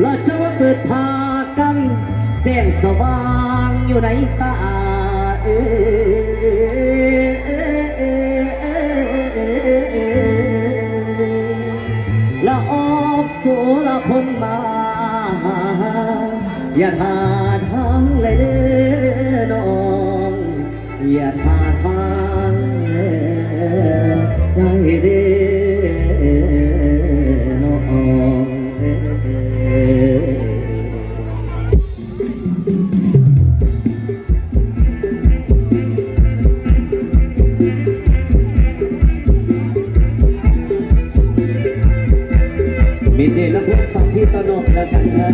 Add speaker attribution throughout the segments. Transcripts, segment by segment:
Speaker 1: เราจะว่าเปิดพากัน แจ้งสว่างอยู่ในตาเอละออบโสละพลมา อย่าทาทางเลยเด้อน้อง อย่าทาทางได้เด้ น้ำเพชรสักที่ตนบและสันนะ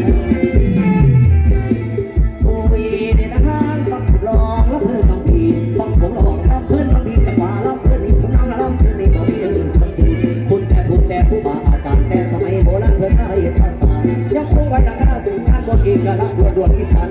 Speaker 1: ผู้วีในนะาะฟักลองแล้เพื่อนน้งพีฟังผมลองแล้วเพื่อนน้งพีจะงหวล้วเพื่อนนี่ผมน้ำแล้วเพื่อนนี่ก็กพี่เดินสักสีคุณแต่คุณแต่ผู้บาอาจารย์แต่สมัยโบราณเพื่อนได้ภาษายังคงไว้ยังกระสื่อการบนอีกกละกษณ์ด่วนอีสาน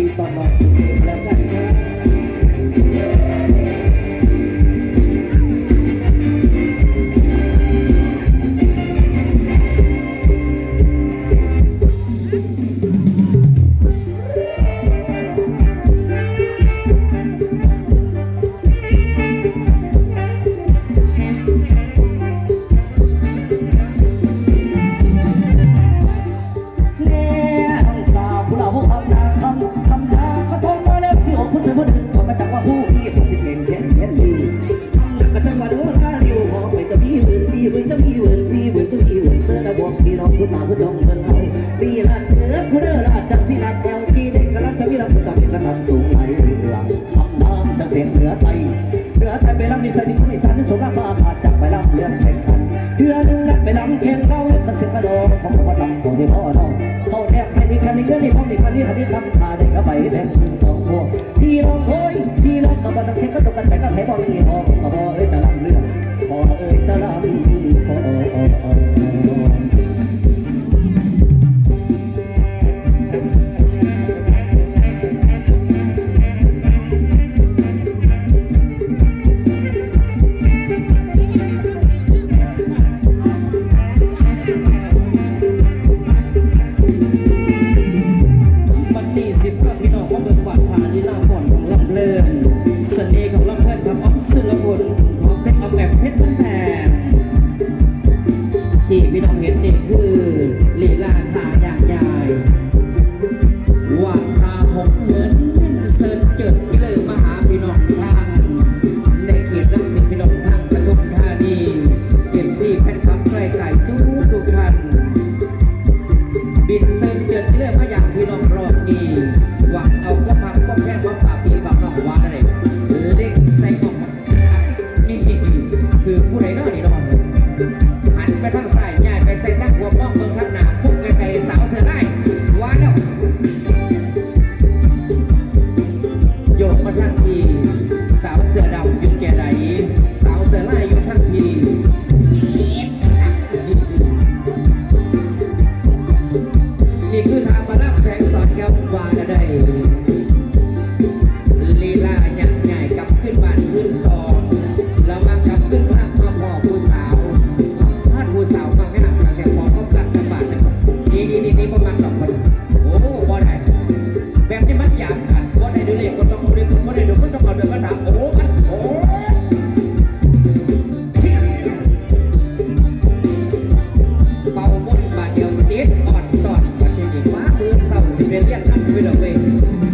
Speaker 1: Tita Martin. นจะมีเวันมีเวันจะมีเวันเสื้อระบบมีน้องผู้ตาผู้จ้องเมืองเราปีรันเถิดผู้เด้อราชสินัดแอลที่เด็กกระลักจะมีรับจะเป็นกระนับสูงไหลเรือทำนามจะเสียงเหนือไทยเหนือไทยไปรับมีสนิทมีสารที่สมราคาขาดจากไปรับเรื่องแข่งขันเดือนหนึ่งนัดไปรับแข่งเราจะเสียงกระโดดของพระดำตัวที่พ่อเองเขาแทบแค่นี้แค่นี้แค่นี่พ่อนี่พันนี้แค่นี้คำพาเด็กก็ไปแบ่งเป็นสองพวกพี่น้องโฮ้ยพี่น้องกับบ้านน้ำ
Speaker 2: แข็งก็ตกกระนายกันให้บอกพี่น้องกับบ่เอ้ยจะรับเรื่อง Oh, it's a love. จีวิทองเห็นนี่คือ Come give it up.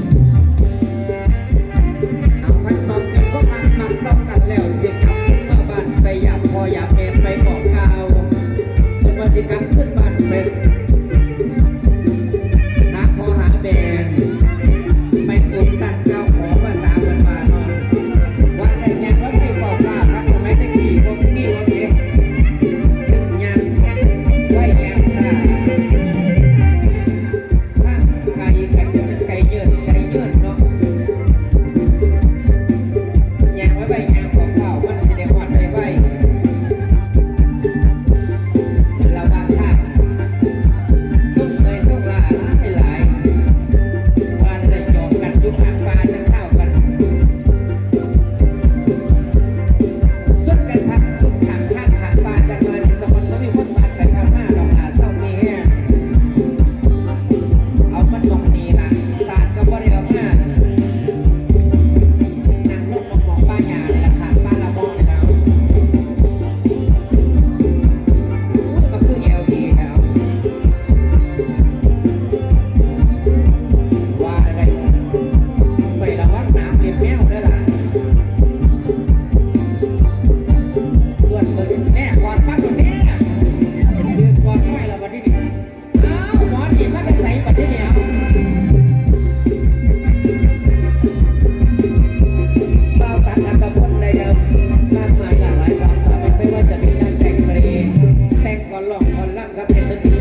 Speaker 2: ครับเพชรสติ